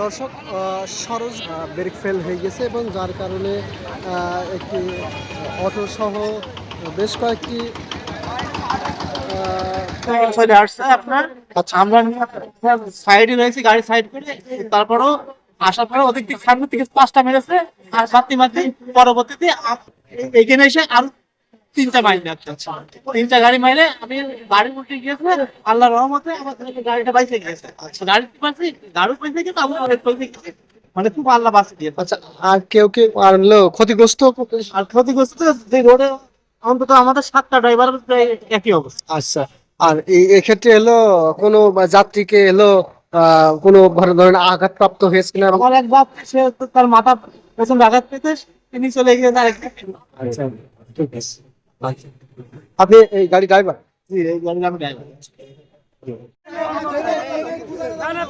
দর্শক আহ, Saroj brake fail হয়ে গেছে এবং যার কারণে একটি অটো সহ বেশ কয়েকটি আপনার। আচ্ছা। আমরা সাইডে রয়েছি গাড়ি সাইড করে। তারপরও আসার পরে থেকে সামনে থেকে পাঁচটা মেরেছে। আর মারতে মারতে পরবর্তীতে এখানে এসে আর তিনটা মাইল তিনটা গাড়ি মাইলে আমি গাড়ি উল্টে গিয়েছে আল্লাহ রহমতে আমার গাড়িটা বাইসে গিয়েছে। আচ্ছা গাড়ি পাশে গাড়ি পাশে গেছে আমার মানে খুব আল্লাহ বাঁচিয়ে দিয়েছে। আচ্ছা আর কেউ কেউ আর ক্ষতিগ্রস্ত? আর ক্ষতিগ্রস্ত যে রোডে অন্তত আমাদের সাতটা ড্রাইভার একই অবস্থা। আচ্ছা আর এই এক্ষেত্রে এলো কোনো যাত্রীকে এলো কোনো ধরনের আঘাতপ্রাপ্ত হয়েছে কিনা? আমার এক বাপ সে তার মাথা পেছন আঘাত পেতে তিনি চলে গিয়ে তার আচ্ছা ঠিক আছে। আপনি এই গাড়ি ড্রাইভার জি এই গাড়ির আমি ড্রাইভার না না